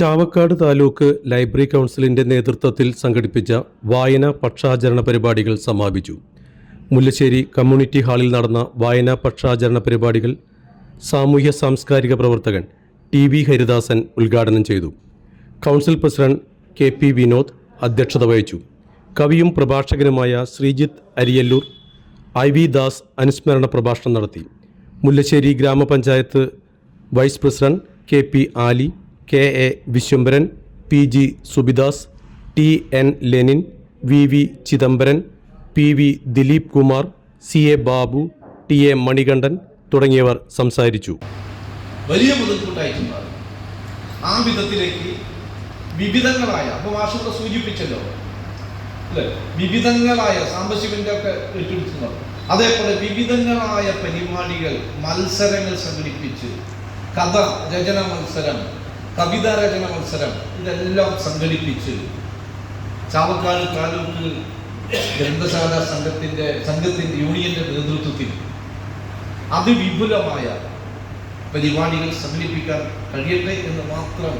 Chavakkad taluk library കൗൺസിലിന്റെ നേതൃത്വത്തിൽ സംഘടിപ്പിച്ച വായന പക്ഷാചരണ പരിപാടികൾ സമാപിച്ചു. മുല്ലശ്ശേരി കമ്മ്യൂണിറ്റി ഹാളിൽ നടന്ന വായന പക്ഷാചരണ പരിപാടികൾ സാമൂഹ്യ സാംസ്കാരിക പ്രവർത്തകൻ ടി വി ഹരിദാസൻ ഉദ്ഘാടനം ചെയ്തു. Council president K P Vinod അധ്യക്ഷത വഹിച്ചു. കവിയും പ്രഭാഷകനുമായ ശ്രീജിത്ത് അരിയല്ലൂർ ഐ വി ദാസ് അനുസ്മരണ പ്രഭാഷണം നടത്തി. മുല്ലശ്ശേരി ഗ്രാമപഞ്ചായത്ത് vice president K P Ali K A Viswambharan P G Subidas T N Lenin V V Chidambaran P V Dileep Kumar C A Babu T A Manikandan തുടങ്ങിയവർ സംസാരിച്ചു. വലിയ മുതൽക്കൂട്ടായിട്ട് മാറി ആ വിധത്തിലേക്ക് വിവിധങ്ങളായ അപ്പൊ മാഷൂടെ സൂചിപ്പിച്ചല്ലോ. അല്ലേ? വിവിധങ്ങളായ സാംബശിവന്റെ ഒക്കെ ഏറ്റെടുത്തുന്നു അതേപോലെ വിവിധങ്ങളായ പരിപാടികൾ മത്സരങ്ങൾ സംഘടിപ്പിച്ച് കഥ രചന മത്സരം കവിത രചന മത്സരം ഇതെല്ലാം സംഘടിപ്പിച്ച് ചാവക്കാട് താലൂക്ക് ഗ്രന്ഥശാല സംഘത്തിന്റെ സംഘത്തിന്റെ യൂണിയന്റെ നേതൃത്വത്തിൽ അതിവിപുലമായ പരിപാടികൾ സംഘടിപ്പിക്കാൻ കഴിയട്ടെ എന്ന് മാത്രം